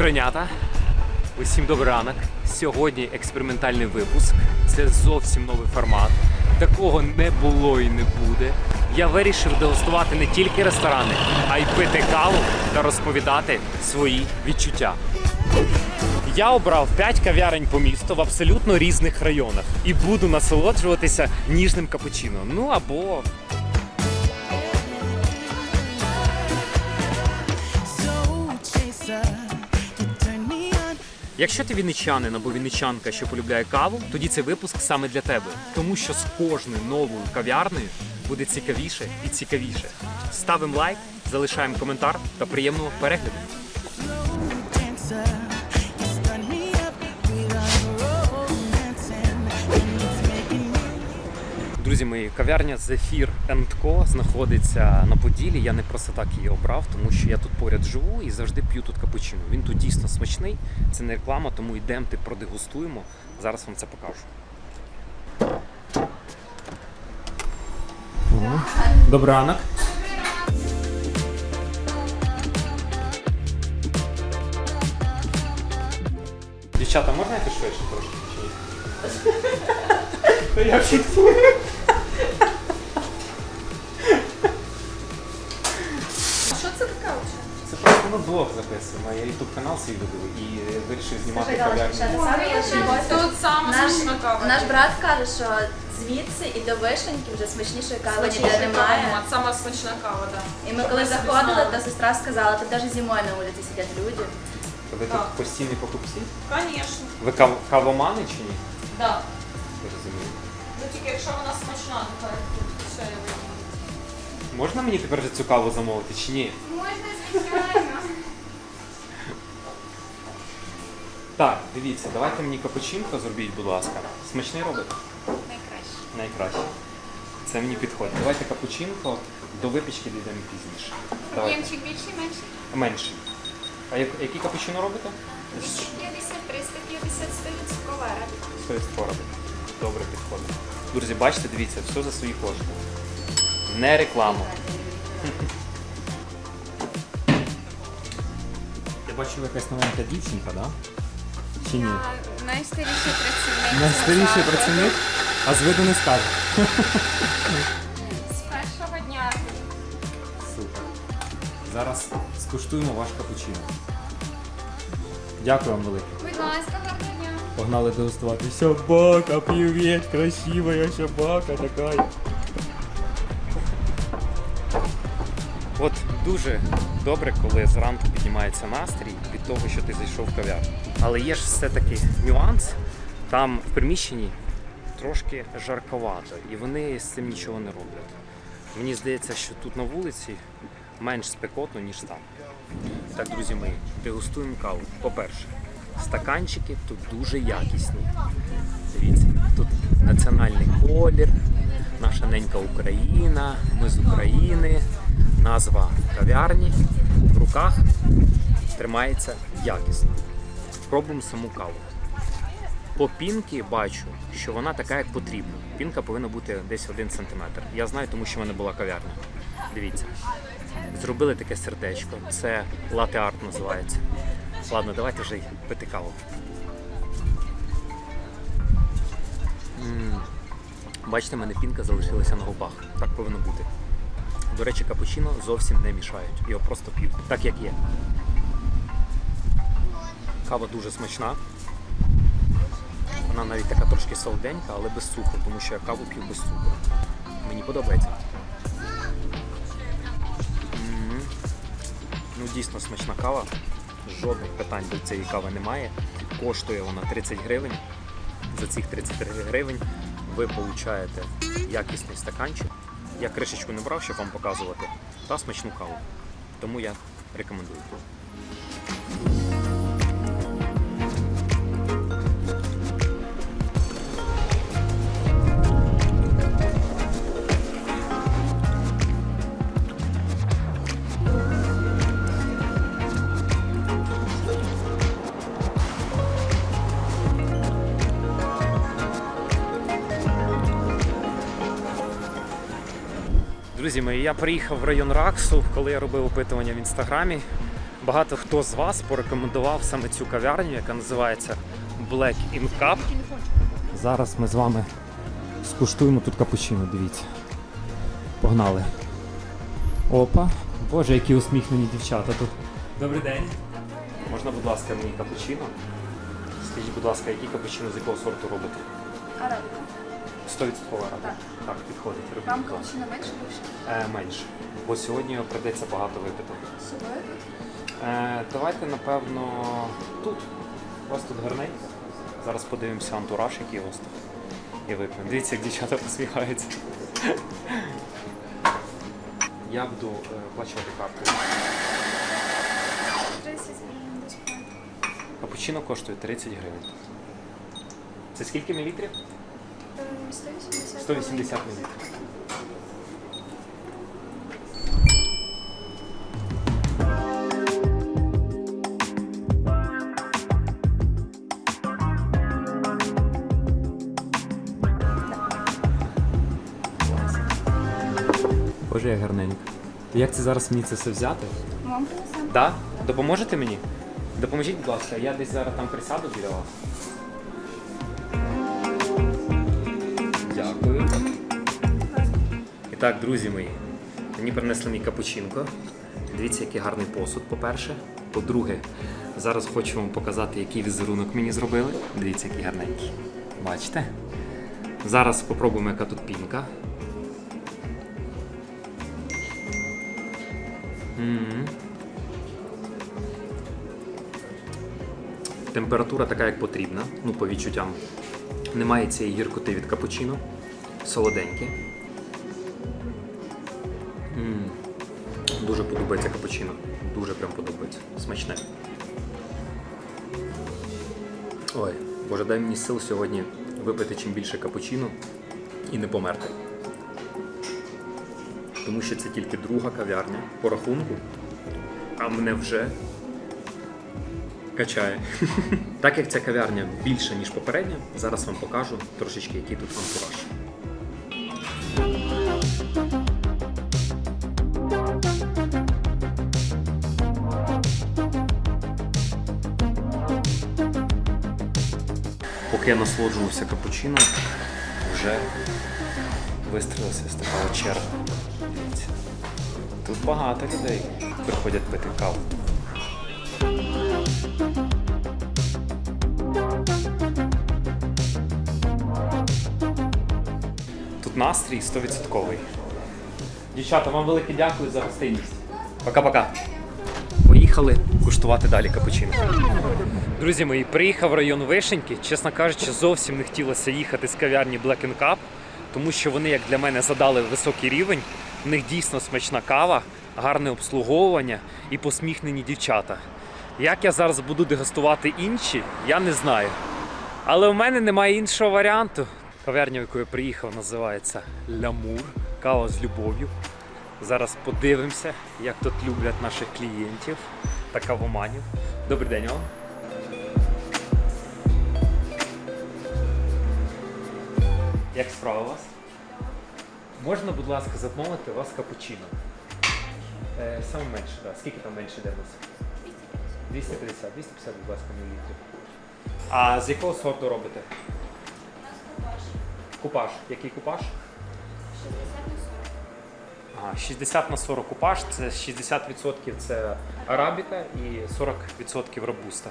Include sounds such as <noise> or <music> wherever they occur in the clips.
Цукренята. Усім добрий ранок. Сьогодні експериментальний випуск. Це зовсім новий формат. Такого не було і не буде. Я вирішив дегустувати не тільки ресторани, а й пити каву та розповідати свої відчуття. Я обрав 5 кав'ярень по місту в абсолютно різних районах і буду насолоджуватися ніжним капучино. Ну або Якщо ти вінничанин або вінничанка, що полюбляє каву, тоді цей випуск саме для тебе, тому що з кожною новою кав'ярнею буде цікавіше і цікавіше. Ставимо лайк, залишаємо коментар та приємного перегляду. Друзі мої, кав'ярня Zephyr Co знаходиться на Поділі. Я не просто так її обрав, тому що я тут поряд живу і завжди п'ю тут капучино. Він тут дійсно смачний. Це не реклама, тому йдемо продегустуємо. Зараз вам це покажу. Добрий ранок. Дівчата, можна йти швидше трошки? Чи ні? <laughs> Я блог записуємо. Я ютуб канал свій веду і вирішив знімати кав'ярню. Тут саме Наш, смачна кава. наш брат каже, що звідси і до вишеньки вже смачнішої кави ніде Смачніша кава, немає. Сама смачна кава, так. І ми коли заходили, то сестра сказала, тут навіть зимою на вулиці сидять люди. Ви Так. тут постійні покупці? Звісно. Ви кав- кавомани чи ні? Да. Я розумію. Ну тільки якщо вона смачна, то хай тут все я вийду. Можна мені тепер вже цю каву замовити чи ні? Можна, звичайно. Так, дивіться, давайте мені капучинко зробіть, будь ласка. Смачний робите? Найкраще. Найкраще. Це мені підходить. Давайте капучинко до випічки дійдемо пізніше. Давайте. Об'ємчик більший, менший? Менший. А як- які капучино робите? 250, 350 стоїть цукровара. Стоїть робити. Добре підходить. Друзі, бачите, дивіться, все за свої кошти. Не реклама. Я бачу, якась новенька дівчинка, да? Чи ні? Я найстаріший працівник. Найстаріший працівник, а з виду не скаже. З першого дня. Супер. Зараз скуштуємо ваш капучино. Дякую вам велике. Будь ласка, гарного дня. Погнали дегустувати. Собака, привіт, красивая собака така. От дуже добре, коли зранку піднімається настрій від того, що ти зайшов в кав'ярню. Але є ж все-таки нюанс. Там в приміщенні трошки жарковато, і вони з цим нічого не роблять. Мені здається, що тут на вулиці менш спекотно, ніж там. Так, друзі мої, дегустуємо каву. По-перше, стаканчики тут дуже якісні. Дивіться, тут національний колір, наша ненька Україна, ми з України, назва кав'ярні. В руках тримається якісно. Пробуємо саму каву. По пінки бачу, що вона така, як потрібно. Пінка повинна бути десь 1 см. Я знаю, тому що в мене була кав'ярня. Дивіться. Зробили таке сердечко. Це лате-арт називається. Ладно, давайте вже й пити каву. Бачите, мене пінка залишилася на губах. Так повинно бути. До речі, капучино зовсім не мішають. Його просто п'ють, так як є. Кава дуже смачна. Вона навіть така трошки солоденька, але без цукру, тому що я каву п'ю без цукру. Мені подобається. М. Ну, дійсно смачна кава. Жодних питань до цієї кави немає. Коштує вона 30 гривень. За цих 30 гривень ви получаєте якісний стаканчик. Я кришечку не брав, щоб вам показувати, та смачну каву. Тому я рекомендую. Друзі мої, я приїхав в район Раксу, коли я робив опитування в інстаграмі. Багато хто з вас порекомендував саме цю кав'ярню, яка називається Black in Cup. Зараз ми з вами скуштуємо тут капучино, дивіться. Погнали. Опа. Боже, які усміхнені дівчата тут. Добрий день. Можна, будь ласка, мені капучино? Скажіть, будь ласка, які капучино з якого сорту робите? Арабіка. 100% арабіка. Так. Так, підходить. робіть, Вам ласка. менше більше? Е, менше. Бо сьогодні прийдеться багато випити. З? Е, давайте, напевно, тут. У вас тут гарненько. Зараз подивимося антураж, який у вас тут. І вип'ємо. Дивіться, як дівчата посміхаються. Я буду е, плачувати карткою. 30 гривень безплатно. Капучино коштує 30 гривень. Це скільки мілітрів? Е, 180 180 мілітрів. Боже, як гарненько. Як це зараз мені це все взяти? Вам принесемо? Да? Допоможете мені? Допоможіть, будь ласка, я десь зараз там присяду біля вас. І так, друзі мої, мені принесли мій капучинко. Дивіться, який гарний посуд, по-перше. По-друге, зараз хочу вам показати, який візерунок мені зробили. Дивіться, який гарненький. Бачите? Зараз спробуємо, яка тут пінка. Температура така, як потрібна, ну по відчуттям. Немає цієї гіркоти від капучино. Солоденьке. Дуже подобається капучино. Дуже прям подобається. Смачне. Ой, боже, дай мені сил сьогодні випити чим більше капучино і не померти. Тому що це тільки друга кав'ярня по рахунку, а мене вже качає. <laughs> так як ця кав'ярня більша, ніж попередня, зараз вам покажу трошечки, який тут антураж. Поки я насолоджувався капучино, вже вистрілилася з такого черга. Тут багато людей приходять пити каву. Тут настрій 100%. Дівчата, вам велике дякую за гостинність. Пока-пока. Поїхали куштувати далі капучино. Друзі мої, приїхав в район Вишеньки. Чесно кажучи, зовсім не хотілося їхати з кав'ярні Black Cup, тому що вони, як для мене, задали високий рівень. В них дійсно смачна кава, гарне обслуговування і посміхнені дівчата. Як я зараз буду дегустувати інші, я не знаю. Але в мене немає іншого варіанту. Кав'ярня, в яку я приїхав, називається Лямур. Кава з любов'ю. Зараз подивимося, як тут люблять наших клієнтів та кавоманів. Добрий день вам. Як справа у вас? Можна, будь ласка, замовити у вас капучино? Е, саме менше, так. Скільки там менше йде у нас? 250, 250, будь ласка, мілілітрів. А з якого сорту робите? Купаж. Який купаж? 60 на 40. Ага, 60 на 40 купаж, це 60% це арабіка і 40% робуста.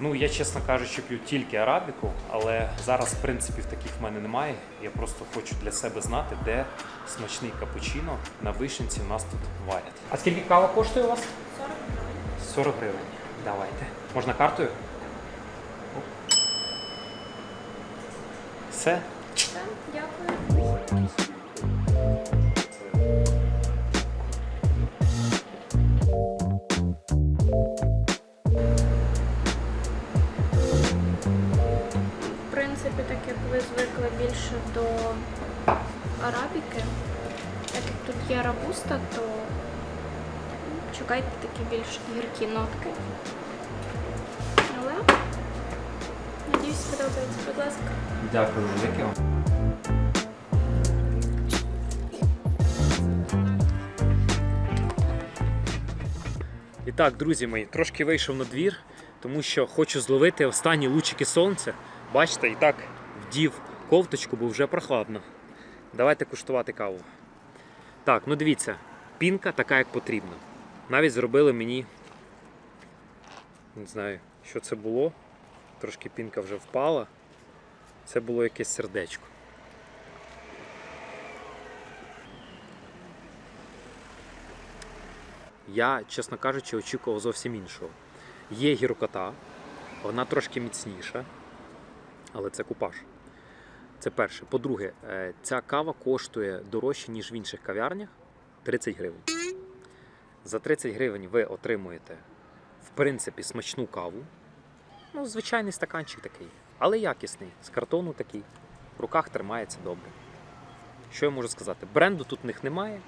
Ну, я, чесно кажучи, п'ю тільки арабіку, але зараз принципів таких в мене немає. Я просто хочу для себе знати, де смачний капучино на вишенці в нас тут варять. А скільки кава коштує у вас? 40 гривень. 40 гривень. Давайте. Можна картою? Все? Так, дякую. Більше до арабіки, так як тут є рабуста, то шукайте такі більш гіркі нотки. Але надіюсь, сподобається. Будь ласка. Дякую велике вам. І так, друзі мої, трошки вийшов на двір, тому що хочу зловити останні лучики сонця. Бачите, і так вдів ковточку, бо вже прохладно. Давайте куштувати каву. Так, ну дивіться, пінка така, як потрібно. Навіть зробили мені. Не знаю, що це було. Трошки пінка вже впала. Це було якесь сердечко. Я, чесно кажучи, очікував зовсім іншого. Є гіркота, вона трошки міцніша, але це купаж. Це перше. По-друге, е, ця кава коштує дорожче, ніж в інших кав'ярнях 30 гривень. За 30 гривень ви отримуєте, в принципі, смачну каву. Ну, звичайний стаканчик такий, але якісний, з картону такий. В руках тримається добре. Що я можу сказати? Бренду тут в них немає.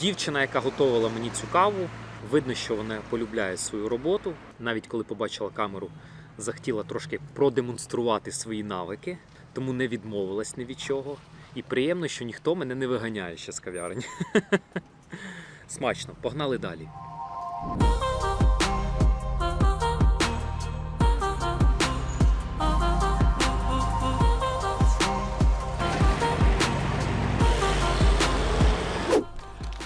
Дівчина, яка готувала мені цю каву, видно, що вона полюбляє свою роботу. Навіть коли побачила камеру, захотіла трошки продемонструвати свої навики, тому не відмовилась ні від чого. І приємно, що ніхто мене не виганяє ще з кав'ярень. <laughs> Смачно, погнали далі.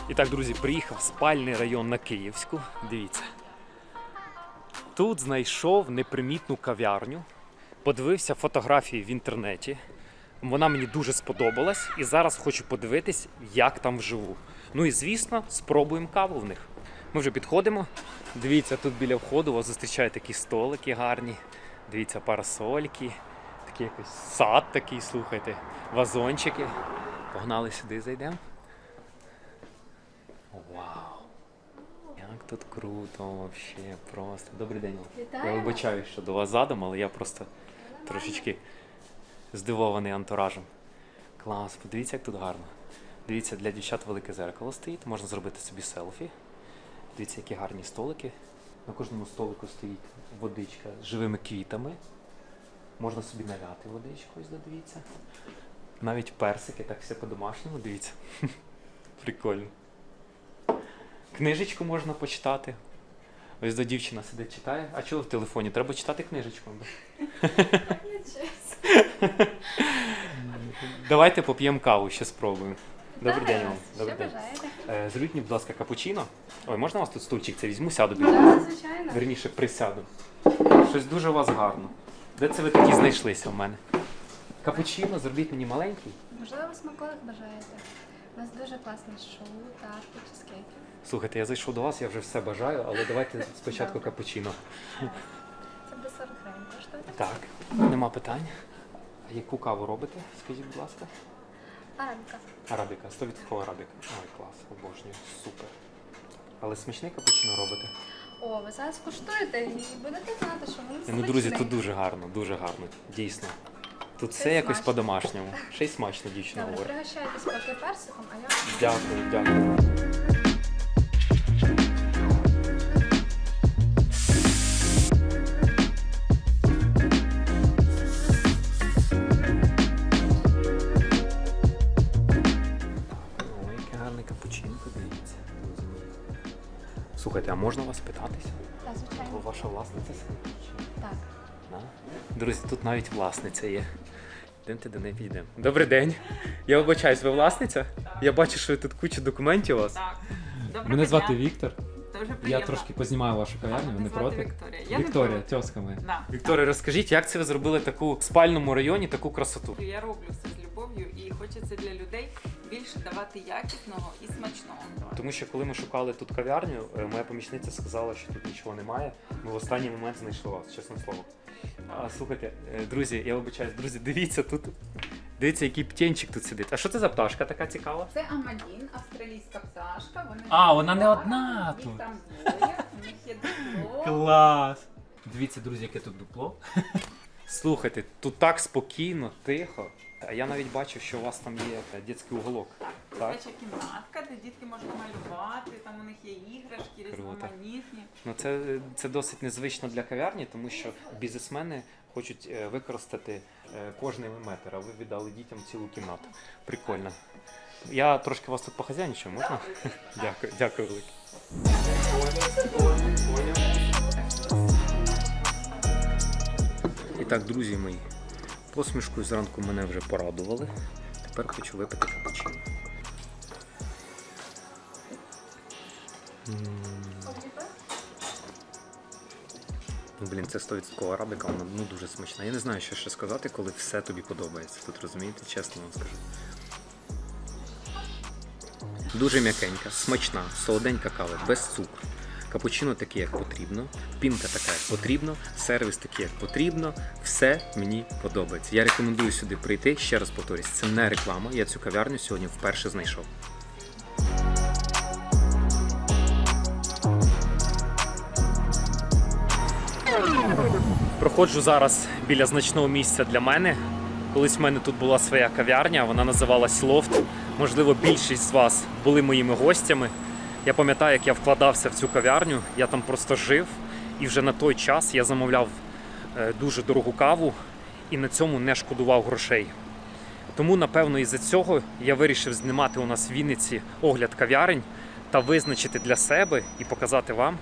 І так, друзі, приїхав спальний район на Київську. Дивіться. Тут знайшов непримітну кав'ярню, подивився фотографії в інтернеті. Вона мені дуже сподобалась і зараз хочу подивитись, як там вживу. Ну і звісно, спробуємо каву в них. Ми вже підходимо. Дивіться, тут біля входу вас зустрічають такі столики гарні. Дивіться, парасольки, такий якийсь сад такий, слухайте, вазончики. Погнали сюди, зайдемо. Вау! Тут круто вообще, просто. Добрий день. вам. Я Вітаю. вибачаю, що до вас задом, але я просто трошечки здивований антуражем. Клас, подивіться, як тут гарно. Дивіться, для дівчат велике зеркало стоїть, можна зробити собі селфі. Дивіться, які гарні столики. На кожному столику стоїть водичка з живими квітами. Можна собі наляти водичку, ось дивіться. Навіть персики, так все по-домашньому, дивіться. <laughs> Прикольно. Книжечку можна почитати. Ось до дівчина сидить читає. А чого в телефоні? Треба читати книжечку. Давайте поп'ємо каву, ще спробуємо. Добрий день вам. Добрий день. Е, Зробіть мені, будь ласка, капучино. Ой, можна у вас тут стульчик? Це візьму, сяду біля. Так, звичайно. Верніше присяду. Щось дуже у вас гарно. Де це ви такі знайшлися в мене? Капучино, зробіть мені маленький. Можливо, смаколик бажаєте. У нас дуже класне шоу, тарти, чизкейки. Слухайте, я зайшов до вас, я вже все бажаю, але давайте спочатку капучино. Це буде 40 гривень коштувати. Так, нема питань. А яку каву робите? Скажіть, будь ласка. Арабіка. Арабіка, 100% арабіка. Ой, клас, обожнюю, супер. Але смачний капучино робите? О, ви зараз куштуєте і будете знати, що вони Ну, друзі, тут дуже гарно, дуже гарно, дійсно. Тут все якось смачно. по-домашньому. Ще й смачно дівчина Добре, говорить. пригощайтесь поки персиком, а я... Дякую, дякую. Тут навіть власниця є. Йдемте до неї підемо. Добрий день. Я вибачаюсь, ви власниця? Я бачу, що тут куча документів у вас. Так. Доброго Мене звати. Віктор. Дуже Я трошки познімаю вашу кав'ярню, ви не проти? Вікторія. Я не Вікторія, проти. тьоска моя. Да. Вікторія, розкажіть, як це ви зробили таку в спальному районі таку красоту? Я роблю все з любов'ю і хочеться для людей більше давати якісного і смачного. Тому що коли ми шукали тут кав'ярню, е, моя помічниця сказала, що тут нічого немає. Ми в останній момент знайшли вас, чесне слово. А, слухайте, е, друзі, я вибачаюсь, друзі, дивіться тут. Дивіться, який птенчик тут сидить. А що це за пташка така цікава? Це Амадін, австралійська пташка. Вони А, вона не одна Їх тут. там двоє, у них є дупло. Клас! Дивіться, друзі, яке тут дупло. Слухайте, тут так спокійно, тихо. А я навіть бачив, що у вас там є е, дитячий уголок. Так? Дитяча кімнатка, де дітки можуть малювати, там у них є іграшки, Круто. різноманітні. Ну це, це досить незвично для кав'ярні, тому що бізнесмени хочуть е, використати е, кожний метр, а ви віддали дітям цілу кімнату. Прикольно. Я трошки вас тут похазяйничаю, можна? Дякую, дякую велике. Так, друзі мої, посмішкою зранку мене вже порадували. Тепер хочу випити капучино. Блін, це 100% арабика, вона ну, дуже смачна. Я не знаю, що ще сказати, коли все тобі подобається. Тут розумієте, чесно вам скажу. Дуже м'якенька, смачна, солоденька кава, без цукру. Капучино таке, як потрібно, пінка така, як потрібно, сервіс такий, як потрібно. Все мені подобається. Я рекомендую сюди прийти. Ще раз повторюсь, це не реклама. Я цю кав'ярню сьогодні вперше знайшов. Проходжу зараз біля значного місця для мене. Колись в мене тут була своя кав'ярня, вона називалась Лофт. Можливо, більшість з вас були моїми гостями. Я пам'ятаю, як я вкладався в цю кав'ярню, я там просто жив, і вже на той час я замовляв е, дуже дорогу каву і на цьому не шкодував грошей. Тому, напевно, із-за цього я вирішив знімати у нас в Вінниці огляд кав'ярень та визначити для себе і показати вам,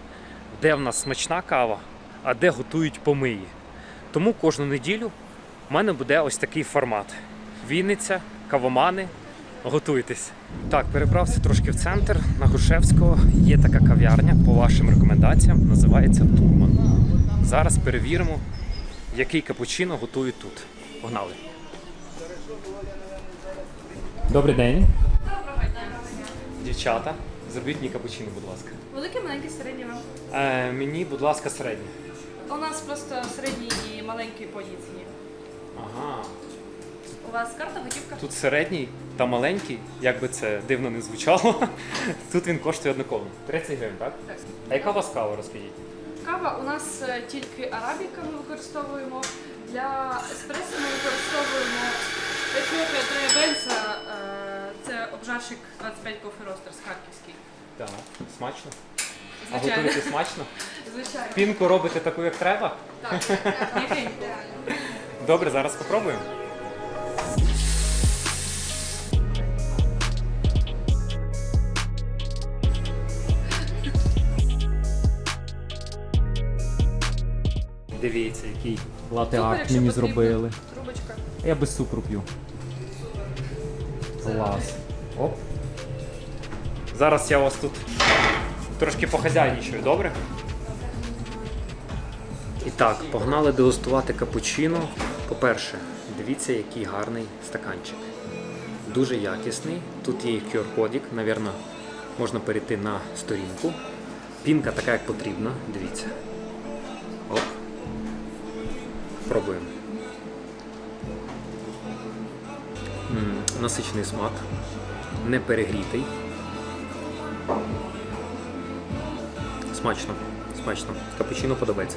де в нас смачна кава, а де готують помиї. Тому кожну неділю в мене буде ось такий формат: Вінниця, кавомани. Готуйтесь. Так, перебрався трошки в центр на Грушевського. Є така кав'ярня по вашим рекомендаціям, називається Турман. Зараз перевіримо, який капучино готують тут. Погнали. Добрий день. Дівчата, зробіть мені капучино, будь ласка. Великий, маленький, середній вам. Е, мені, будь ласка, середній. У нас просто середній і маленький по ціні. Ага. У вас карта готівка? Тут середній та маленький, як би це дивно не звучало. <laughs> Тут він коштує однаково. 30 гривень, так? Так. А яка у вас кава, розкажіть? Кава у нас е, тільки арабіка ми використовуємо. Для еспресо ми використовуємо Ефіопія Троєбенса. Це обжарщик 25 Coffee Roasters харківський. Так. Смачно? А Звичайно. готуєте смачно? <laughs> Звичайно. Пінку робите таку, як треба? Так, м'якенько. <laughs> Добре, зараз спробуємо. Дивіться, який якщо мені потрібно. зробили. Трубочка. Я без цукру п'ю. Клас. Оп. Зараз я вас тут трошки похазяйнічую, добре? І так, погнали дегустувати капучино. По-перше, дивіться, який гарний стаканчик. Дуже якісний. Тут є QR-кодик, навірно, можна перейти на сторінку. Пінка така, як потрібно. Дивіться. Пробуємо. М, Насичений смак, не перегрітий. Смачно, смачно. Капучино подобається.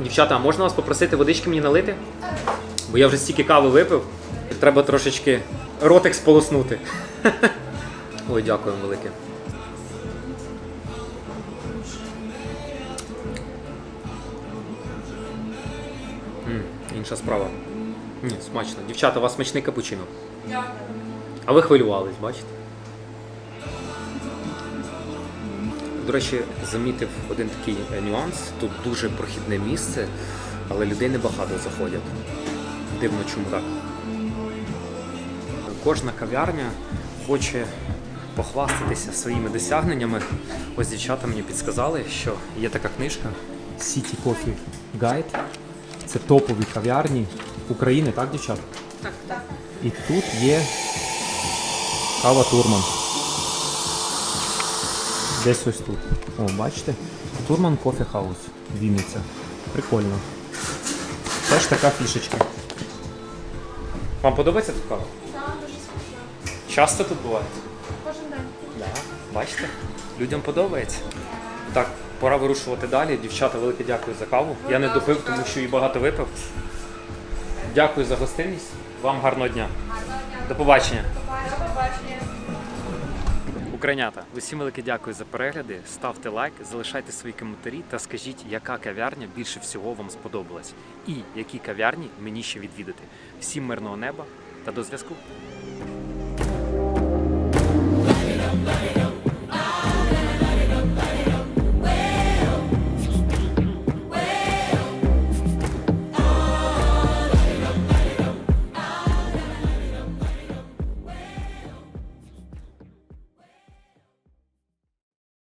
Дівчата, а можна вас попросити водички мені налити? Бо я вже стільки кави випив. Треба трошечки ротик сполоснути. <laughs> Ой, дякую велике. Інша справа. Ні, смачно. Дівчата, у вас смачний капучино. А ви хвилювались, бачите? До речі, замітив один такий е, нюанс. Тут дуже прохідне місце, але людей небагато заходять. Дивно, чому так. Кожна кав'ярня хоче похвастатися своїми досягненнями. Ось дівчата мені підсказали, що є така книжка City Coffee Guide. Це топові кав'ярні України, так, дівчата? Так, так. І тут є кава Турман. Десь ось тут. О, бачите? Турман Кофе Хаус. Вінниця. Прикольно. Теж така фішечка. Вам подобається тут кава? Так, дуже смачно. Часто тут буває? Кожен день. Да. Бачите? Людям подобається. Так, пора вирушувати далі. Дівчата, велике дякую за каву. Я не допив, тому що і багато випив. Дякую за гостинність. Вам гарного дня. До побачення. До побачення. Українята, усім велике дякую за перегляди. Ставте лайк, залишайте свої коментарі та скажіть, яка кав'ярня більше всього вам сподобалась, і які кав'ярні мені ще відвідати. Всім мирного неба та до зв'язку.